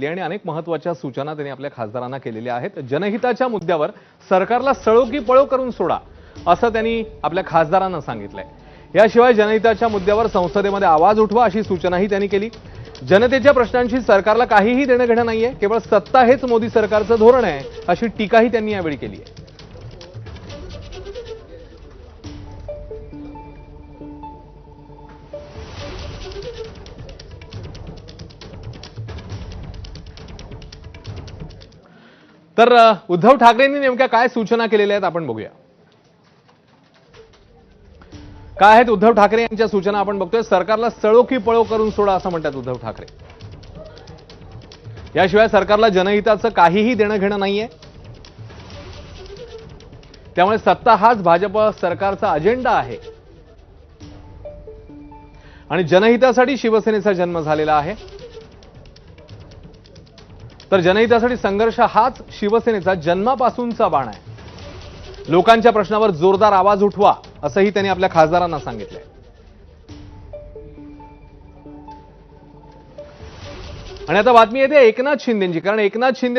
घेतली आणि अनेक महत्त्वाच्या सूचना त्यांनी आपल्या खासदारांना केलेल्या आहेत. जनहिताच्या मुद्द्यावर सरकारला सळो की पळो करून सोडा असं त्यांनी आपल्या खासदारांना सांगितलंय. याशिवाय जनहिताच्या मुद्द्यावर संसदेमध्ये आवाज उठवा अशी सूचनाही त्यांनी केली. जनतेच्या प्रश्नांशी सरकारला काहीही देणं घेणं नाहीये केवळ सत्ता हेच मोदी सरकारचं धोरण आहे अशी टीकाही त्यांनी यावेळी केली आहे. तर उद्धव ठाकरेंनी नेमक्या काय सूचना केलेल्या आहेत आपण बघूया. काय आहेत उद्धव ठाकरे यांच्या सूचना आपण बघतोय? सरकारला सळो की पळो करून सोडा असं म्हणतात उद्धव ठाकरे. याशिवाय सरकारला जनहिताचं काहीही देणं घेणं नाहीये. त्यामुळे सत्ता हाच भाजप सरकारचा अजेंडा आहे. आणि जनहितासाठी शिवसेनेचा जन्म झालेला आहे. तर जनहितासाठी संघर्ष हाच शिवसेनेचा जन्मापासूनचा बाण आहे. लोकांच्या प्रश्नावर जोरदार आवाज उठवा असंही त्यांनी आपल्या खासदारांना सांगितलंय. आणि आता बातमी येते एकनाथ शिंदेची कारण एकनाथ शिंदे